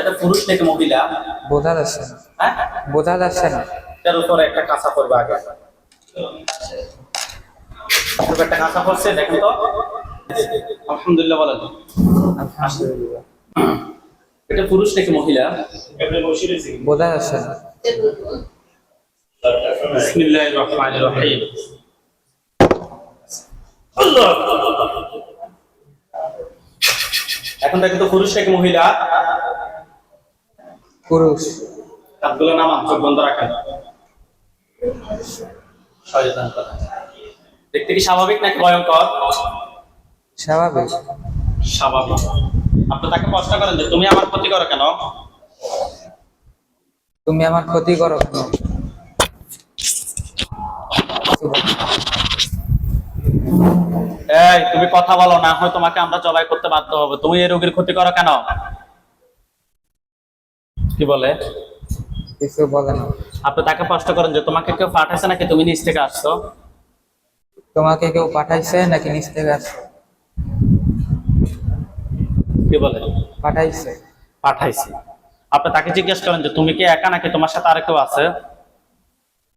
এটা পুরুষ নাকি মহিলা? বোঝা যাচ্ছে না। হ্যাঁ? বোঝা যাচ্ছে না। এটার উপরে একটা কাঁচা পড়বে আগে। একটা কাঁচা পড়ছে দেখেন তো? আলহামদুলিল্লাহ বলেন আলহামদুলিল্লাহ। এটা পুরুষ নাকি মহিলা? বোঝা যাচ্ছে না। বিসমিল্লাহির রহমানির রহিম। এখন দেখেন তো পুরুষ নাকি মহিলা? পুরুষ। হাতগুলো নামান চোখ বন্ধ রাখেন। সচেতন দেখতে কি স্বাভাবিক নাকি ভয়ঙ্কর? স্বাভাবিক। স্বাভাবিক। আপনি তাকে প্রশ্ন করেন যে তুমি আমার ক্ষতি করো কেন? তুমি আমার ক্ষতি করো কেন? এই তুমি কথা বলো না হয় তোমাকে আমরা জবাই করতে বাধ্য হবে। তুমি এই রোগীর ক্ষতি করো কেন? কি বলে? কিছু বলে না। আপনি তাকে প্রশ্ন করেন যে তোমাকে কেউ পাঠাইছে নাকি? তুমি নিচ থেকে আসছো? তোমাকে কেউ পাঠাইছে নাকি নিচ থেকে আসছে? কি বলে? পাঠাইছে। পাঠাইছে। আপনি তাকে জিজ্ঞেস করেন যে তুমি কি একা নাকি তোমার সাথে আর কেউ আছে?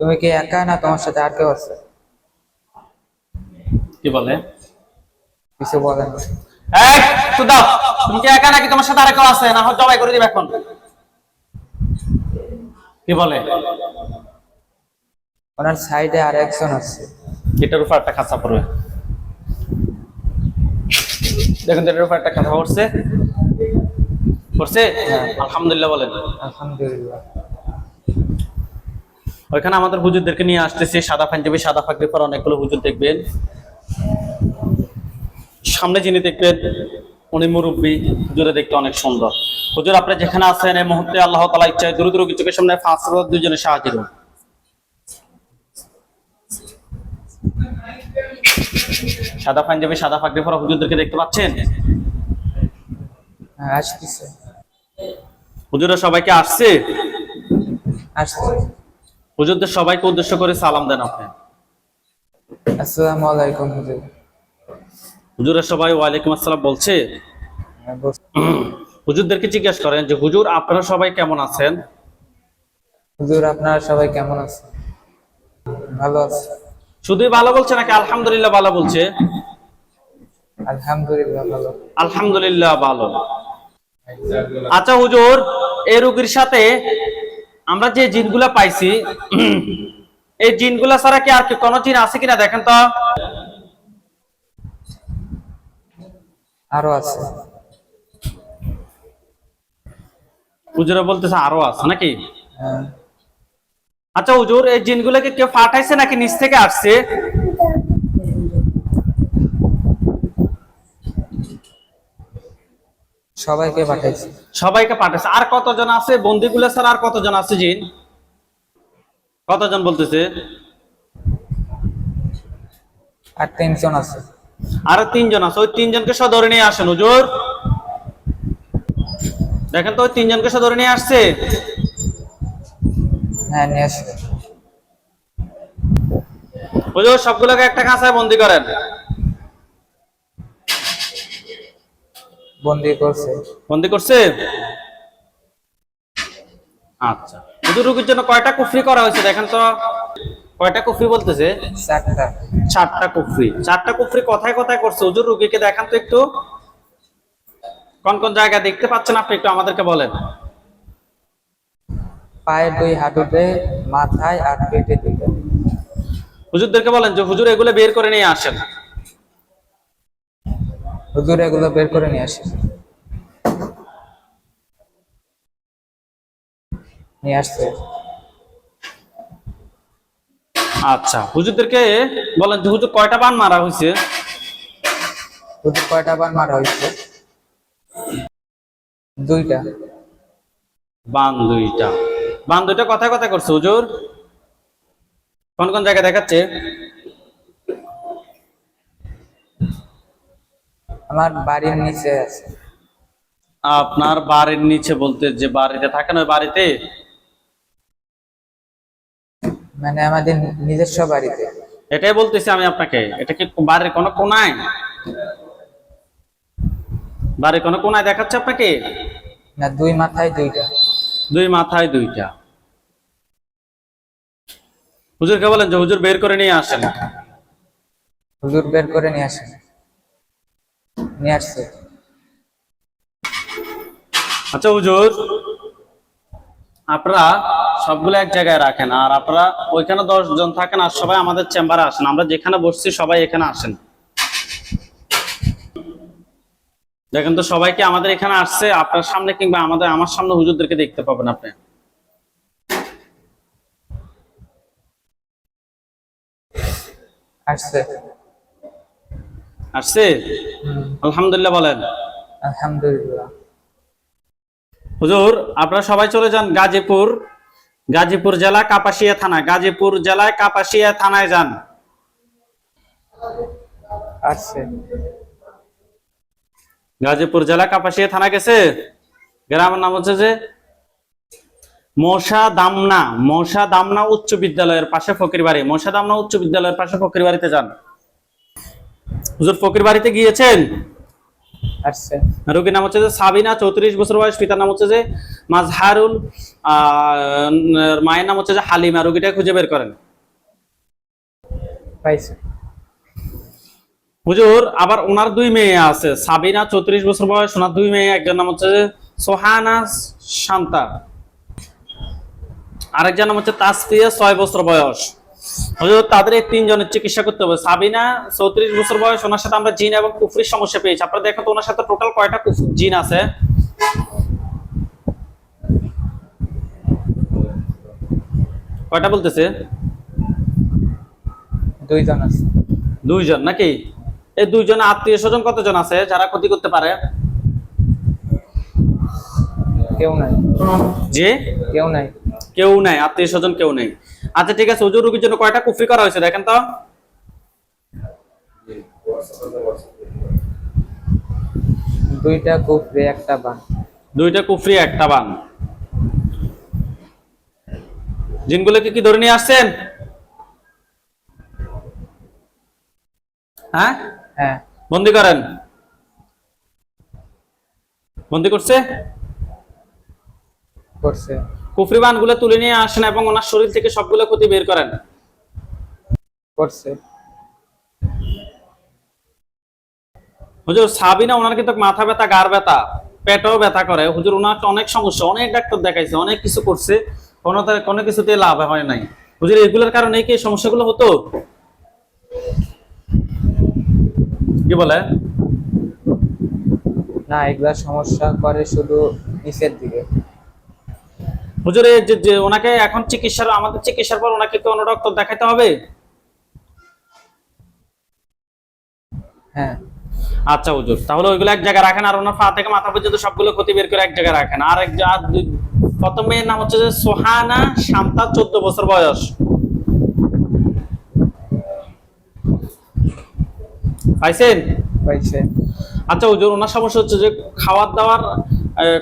তুমি কি একা না তোমার সাথে আর কেউ আছে? কি বলে? কিছু বলে না। এই তো দাও। তুমি কি একা নাকি তোমার সাথে আর কেউ আছে? না হয় জবাই করে দিবে এখন। কি বলে? ওনার সাইডে আর একজন আছে। এটার উপর একটা খাঁচা পড়বে। দেখুন এটার উপর একটা খাঁচা পড়ছে। পড়ছে? আলহামদুলিল্লাহ বলেন। আলহামদুলিল্লাহ। ওইখানে আমাদের হুজুরদেরকে নিয়ে আসতেছে সাদা পাঞ্জাবি সাদা ফাঁকরি পর অনেকগুলো হুজুর দেখবেন। সামনে যিনি দেখবেন উনি মুরব্বী হুজুরে দেখতে অনেক সুন্দর। হুজুর আপনি যেখানে আছেন এই মুহূর্তে আল্লাহ তালা ইচ্ছায় দ্রুত রোগী চোখের সামনে ফাঁস দুজনে সাহায্য করুন। সাদা পাঞ্জাবি সাদা ফাঁকরি পরা হুজুরদেরকে দেখতে পাচ্ছেন? হ্যাঁ আসতেছে। হুজুরা সবাইকে আসছে? আসছে হুজুরদের সবাইকে উদ্দেশ্য করে সালাম দেন আপনি। আসসালামু আলাইকুম হুজুর। হুজুরা সবাই ওয়ালাইকুম আসসালাম বলছে হুজুরদেরকে জিজ্ঞেস করেন যে হুজুর আপনারা সবাই কেমন আছেন? হুজুর আপনারা সবাই কেমন আছেন? ভালো আছে। শুধুই ভালো বলছে নাকি আলহামদুলিল্লাহ ভালো বলছে? আলহামদুলিল্লাহ ভালো। আলহামদুলিল্লাহ ভালো। আচ্ছা হুজুর এই রোগীর সাথে আমরা যে জিনগুলা পাইছি এই জিনগুলা ছাড়া কি আর কি কোনো জিন আছে কিনা দেখেন তো? আরও আছে। হুজুরা বলতেছে আরও আছে নাকি? হ্যাঁ, আচ্ছা হুজুর এই জিনগুলোকে কেউ পাঠাইছে নাকি? নিচ থেকে আসছে। সবাইকে পাঠাইছি। সবাইকে পাঠাইছে। আর কতজন আছে? বন্দিগুলো ছাড়া আর কতজন আছে জিন? কতজন বলতেছে? আর তিনজন আছে। আরও তিনজন আছে। ওই তিনজনকে সহ ধরে নিয়ে আসেন হুজুর দেখেন তো তিনজনকে সহ ধরে নিয়ে আসছে। হ্যাঁ নিয়ে হুজুর সবগুলোকে একটা কাঁচায় বন্দি করেন। বন্দি করছে। বন্দি করছে? আচ্ছা। হুজুর রুগীর জন্য কয়টা কুফরি করা হয়েছে? দেখেন তো কয়টা কুফরি বলতেছে? চারটা। চারটা কুফরি। চারটা কুফরি কথায় কথায় করছে? হুজুর রুগীকে দেখান তো একটু। কোন কোন জায়গা দেখতে পাচ্ছেন আপনি একটু আমাদেরকে বলেন? পায়ের দুই হাঁটুতে মাথায় আর পেটে দুইটা হুজুরদেরকে বলেন যে হুজুর এগুলো বের করে নিয়ে আসেন। হুজুর এগুলো বের করে নিয়ে আসে নিয়ে আসছে। আচ্ছা হুজুরদেরকে বলেন যে হুজুর কয়টা বান মারা হয়েছে হুজুর কয়টা বান মারা হয়েছে দুইটা। বান দুইটা। বান দুইটা কথায় কথা করছে হুজুর। কোন কোন জায়গায় দেখাচ্ছে? আমার বাড়ির নিচে আছে। আপনার বাড়ির নিচে বলতে যে বাড়িতে থাকেন ওই বাড়িতে? মানে আমাদের নিজস্ব বাড়িতে। এটাই বলতেছি আমি আপনাকে এটা কি বাড়ির কোনো কোনায়? বাড়ির কোনো কোনায় দেখাচ্ছে আপনাকে? না দুই মাথায় দুইটা। দুই মাথায় দুইটা। হুজুরকে বলেন যে হুজুর বের করে নিয়ে আসেন। হুজুর বের করে নিয়ে আসেন। নিয়ে আসছে। আচ্ছা হুজুর আপনারা সবগুলো এক জায়গায় রাখেন আর আপনারা ওইখানে দশ জন থাকেন আর সবাই আমাদের চেম্বারে আসেন। আমরা যেখানে বসছি সবাই এখানে আসেন। দেখেন তো সবাই কি আমাদের এখানে আসছে আপনার সামনে কিংবা আমাদের আমার সামনে হুজুরদেরকে দেখতে পাবেন আপনি। আসছে। আসছে? আলহামদুলিল্লাহ বলেন। আলহামদুলিল্লাহ। হুজুর আপনারা সবাই চলে যান গাজীপুর। গাজীপুর জেলা কাপাসিয়া থানা। গাজীপুর জেলায় কাপাসিয়া থানায় যান। আসছে। গাজীপুর জেলা কাপাসিয়া থানা গেছে। গ্রামের নাম হচ্ছে যে মশা দামনা। মশা দামনা উচ্চ বিদ্যালয়ের পাশে ফকির বাড়ি। মশা দামনা উচ্চ বিদ্যালয়ের পাশে ফকির বাড়িতে যান। হুজুর ফকির বাড়িতে গিয়েছেন? রোগীর নাম হচ্ছে যে সাবিনা চৌত্রিশ বছর বয়স। পিতার নাম হচ্ছে যে মাজহারুল আহ, মায়ের নাম হচ্ছে যে হালিমা। রোগীটা খুঁজে বের করেন। পাইছে। হুজুর আবার ওনার দুই মেয়ে আছে। সাবিনা চৌত্রিশ বছর বয়স ওনার দুই মেয়ে একজন নাম হচ্ছে সোহানা শান্তা। আরেকজন নাম হচ্ছে তাসফিয়া ছয় বছর বয়স। হুজুর তাদের এই তিনজনের চিকিৎসা করতে হবে। সাবিনা চৌত্রিশ বছর বয়স ওনার সাথে আমরা জিন এবং কুফরির সমস্যা পেয়েছি। আপনারা দেখো তো ওনার সাথে টোটাল কয়টা জিন আছে? কয়টা বলতেছে? দুইজন আছে। দুইজন নাকি? এই দুইজন আত্মীয় স্বজন কতজন আছে? যারা ক্ষতি করতে পারে? কেউ নাই। যে কেউ নাই। কেউ নাই আত্মীয় স্বজন কেউ নেই। আচ্ছা ঠিক আছে হুজুর রুগীর জন্য কয়টা কুফরি করা হয়েছে দেখেন তো। দুইটা কুফরি একটা বান। দুইটা কুফরি একটা বান। জিনগুলোকে কি ধরে নিয়ে আসছেন? হ্যাঁ? হ্যাঁ। বন্দি করেন। বন্দি করছে? করছে। কুফরি বানগুলো তুলে নিয়ে আসেন এবং ওনার শরীর থেকে সবগুলো ক্ষতি বের করেন। করছে। হুজুর সাবিনা ওনার কিন্তু মাথা ব্যথা গার ব্যথা পেটও ব্যথা করে। হুজুর ওনার তো অনেক সমস্যা অনেক ডাক্তার দেখাইছে অনেক কিছু করছে। কোনো কোনো কিছুতে লাভ হয় নাই। হুজুর এগুলোর কারণে কি সমস্যাগুলো হতো? কি বলে? না এগুলা সমস্যা করে শুধু নিচের দিকে। হুজুর এই যে ওনাকে এখন চিকিৎসার আমাদের চিকিৎসার পর ওনাকে কি অন্য ডক্টর দেখাতে হবে? হ্যাঁ। আচ্ছা হুজুর তাহলে ওইগুলো এক জায়গায় রাখেন আর ওনার পা থেকে মাথা পর্যন্ত সবগুলো ক্ষতি বের করে এক জায়গায় রাখেন। আর এক প্রথম মেয়ের নাম হচ্ছে যে সোহানা শান্তা চোদ্দ বছর বয়স। পাইছেন? পাইছে। আচ্ছা হুজুর ওনার সমস্যা হচ্ছে যে খাওয়ার দাওয়ার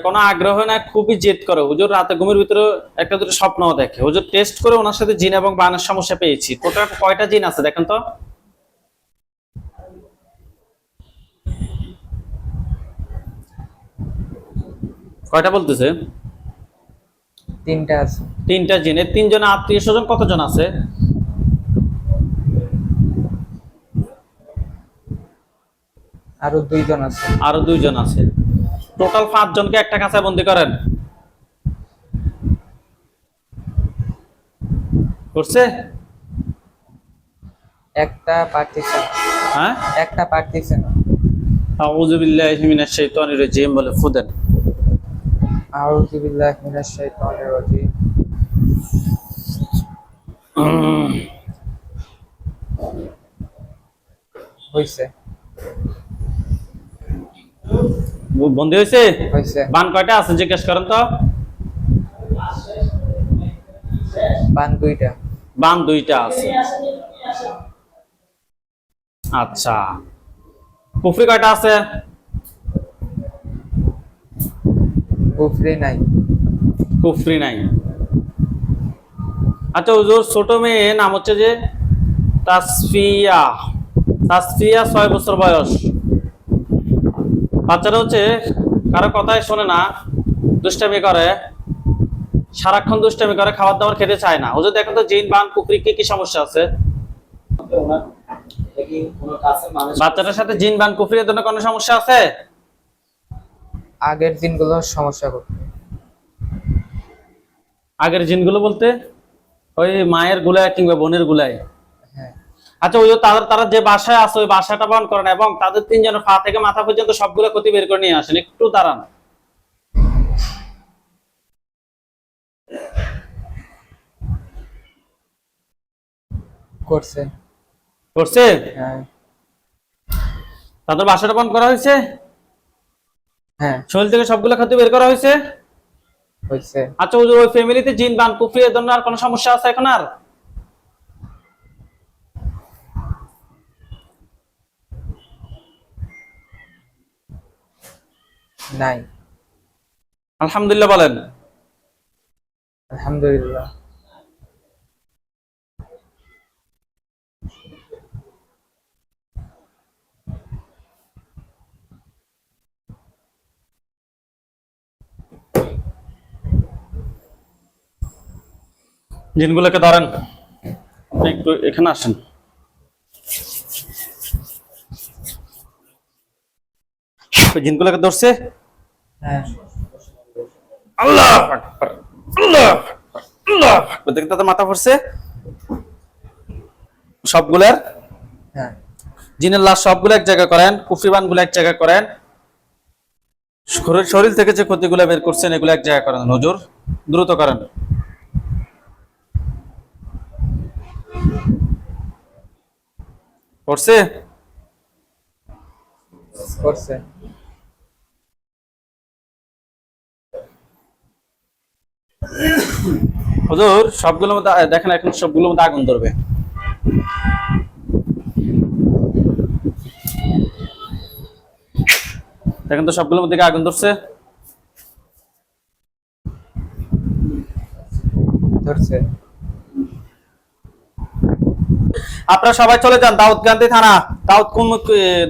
কোনো আগ্রহ না খুবই জেদ করে। হুজুর রাতে ঘুমের ভিতরে একটা দুটো স্বপ্নও দেখে। হুজুর টেস্ট করে ওনার সাথে জিন এবং বানের সমস্যা পেয়েছি। টোটাল কয়টা জিন আছে দেখেন তো? কয়টা বলতেছে? তিনটা আছে। তিনটা জিন। এর তিনজন আত্মীয় স্বজন কতজন আছে? আরও দুইজন আছে। আরও দুইজন আছে। টোটাল পাঁচজনকে একটা কাঁচায় বন্দি করেন। করছে? একটা পারতেছে না হ্যাঁ? একটা পারতেছে না আউযু বিল্লাহি মিনাশ শাইতানির রাজিম বলে ফুদেন। আউযু বিল্লাহি মিনাশ শাইতানির রাজিম। হইছে। বন্দি হয়েছে বান কয়টা আছে জিজ্ঞেস করেন তো। বান দুইটা। বান দুইটা আছে। আচ্ছা। পুফরি কয়টা আছে? কুফরি নাই। কুফরি নাই। আচ্ছা হুজুর ছোট মেয়ে নাম হচ্ছে যে তাসফিয়া। তাসফিয়া ছয় বছর বয়স। বাচ্চারা হচ্ছে কারও কথাই শোনে না দুষ্টামি করে সারাক্ষণ দুষ্টামি করে খাবার দাবার খেতে চায় না। হুজুর দেখেন তো জিন বান কুকরি কি কি সমস্যা আছে? বাচ্চাটার সাথে জিন বান কুফরির জন্য কোনো সমস্যা আছে? আগের দিনগুলোর সমস্যা করতো। আগের জিনগুলো বলতে ওই মায়ের গুলায় কিংবা বোনের গুলায়। আচ্ছা ওই যে তারা যে বাসায় আছে ওই বাসাটা বহন করেন এবং তাদের তিনজনের পা থেকে মাথা পর্যন্ত সবগুলো ক্ষতি বের করে নিয়ে আসেন। একটু দাঁড়ান। করছে। করছে? হ্যাঁ। তাদের বাসাটা বহন করা হয়েছে? হ্যাঁ। শরীর থেকে সবগুলো ক্ষতি বের করা হয়েছে? হয়েছে। আচ্ছা ওই ওই ফ্যামিলিতে জিন বান কুফরি এর জন্য আর কোনো সমস্যা আছে এখন আর? নাই। আলহামদুলিল্লাহ বলেন। আলহামদুলিল্লাহ। জিনগুলোকে ধরেন একটু এখানে আসেন। জিনগুলোকে ধরছে। আল্লাহ আল্লাহ আল্লাহ আকবার। দেখতে মাথা পড়ছে সবগুলার? হ্যাঁ। জিনের লাশ সবগুলো এক জায়গা করেন কুফরিবানগুলো এক জায়গা করেন। শরীর শরীর থেকে যে ক্ষতিগুলো বের করছেন এগুলো এক জায়গা করেন। নজর দ্রুত করেন। করছে? করছে। হুজুর সবগুলোর মধ্যে দেখেন এখন সবগুলোর মধ্যে আগুন ধরবে। দেখেন তো সবগুলোর মধ্যে আগুন ধরছে? ধরছে। আপনারা সবাই চলে যান দাউদকান্দি থানা। দাউদ কোন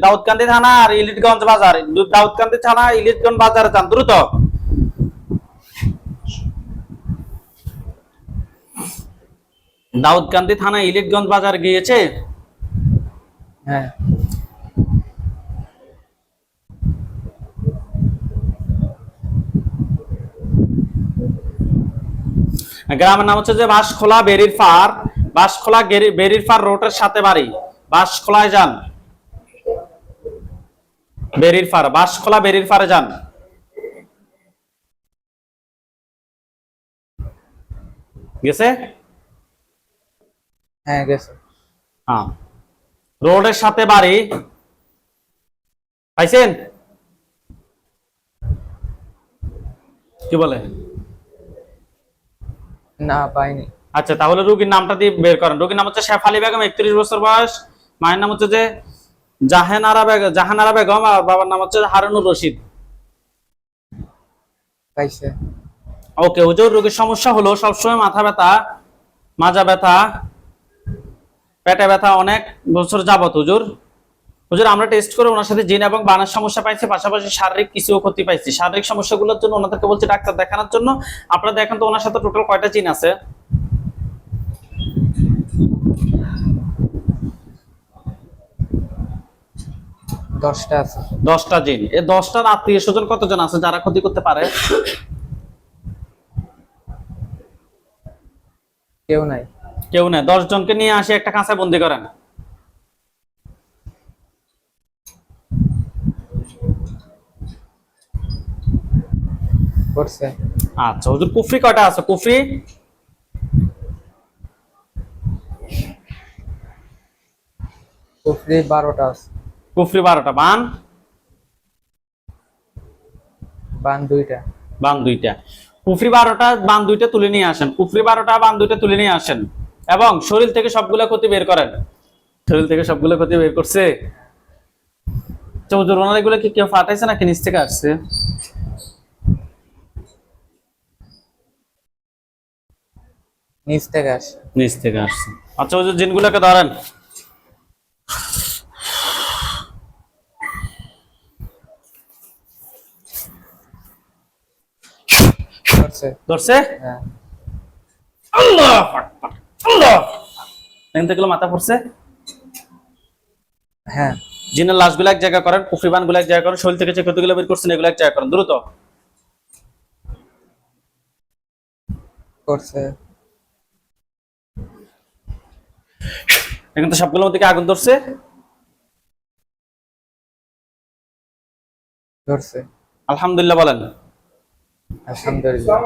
দাউদকান্দি থানা আর ইলিটগঞ্জ বাজার। দাউদকান্দি থানা ইলিটগঞ্জ বাজারে যান দ্রুত। দাউদকান্দি থানা ইলিটগঞ্জ বাজার গিয়েছে? হ্যাঁ। গ্রামের নাম হচ্ছে যে বাঁশখোলা বেরির ফার বাঁশখোলা বেরির ফার রোডের সাথে বাড়ি। বাঁশখোলায় যান। বেরির ফার বাঁশখোলা বেরির ফারে যান। গেছে? হ্যাঁ গেছে। হ্যাঁ। রোডের সাথে বাড়ি। পাইছেন? কি বলে? না পাইনি। আচ্ছা তাহলে রুগীর নামটা দিয়ে বের করেন। রুগীর নাম হচ্ছে শেফালি বেগম একত্রিশ বছর বয়স। মায়ের নাম হচ্ছে যে জাহানারা বেগম জাহানারা বেগম আর বাবার নাম হচ্ছে হারুনুর রশিদ। ওকে হুজুর রোগীর সমস্যা হলো সবসময় মাথা ব্যথা মাজা ব্যথা পেটে ব্যথা অনেক বছর যাবত হুজুর। হুজুর আমরা টেস্ট করে ওনার সাথে জিন এবং বানের সমস্যা পাইছি পাশাপাশি শারীরিক কিছু ক্ষতি পাইছি। শারীরিক সমস্যাগুলোর জন্য ওনাদেরকে বলছি ডাক্তার দেখানোর জন্য। আপনারা দেখেন তো ওনার সাথে টোটাল কয়টা জিন আছে? দশটা আছে। দশটা জিন। এই দশটার আত্মীয় স্বজন কতজন আছে যারা ক্ষতি করতে পারে? কেউ নাই। কেউ নেই দশ জনকে নিয়ে আসে একটা কাঁচায় বন্দি করেন। করছে। আচ্ছা হুজুর কুফরি কয়টা আছে? কুফরি? কুফরি বারোটা আছে। কুফরি বারোটা বান? বান দুইটা। বান দুইটা। কুফরি বারোটা বান দুইটা তুলে নিয়ে আসেন। কুফরি বারোটা বান দুইটা তুলে নিয়ে আসেন। এবং শরীর থেকে সবগুলো ক্ষতি বের করেন। শরীর থেকে সবগুলো ক্ষতি বের করছে। কি কেউ ফাটাইছে নাকি নিচ থেকে আসছে? নিচ থেকে আসে নিচ থেকে আসছে। আচ্ছা জিনগুলোকে ধরেন। ধরছে। ধরছে? হ্যাঁ। আল্লাহ দেখেন তো মাথা পড়ছে। হ্যাঁ। জিনের লাশগুলো এক জায়গা করেন কুফরিবানগুলো এক জায়গা করেন শরীর থেকে যে ক্ষতিগুলো বের করছেন এগুলো এক জায়গা করেন দ্রুত। করছে। দেখেন তো সবগুলোর মধ্যে আগুন ধরছে? ধরছে। আলহামদুলিল্লাহ বলেন। আলহামদুলিল্লাহ।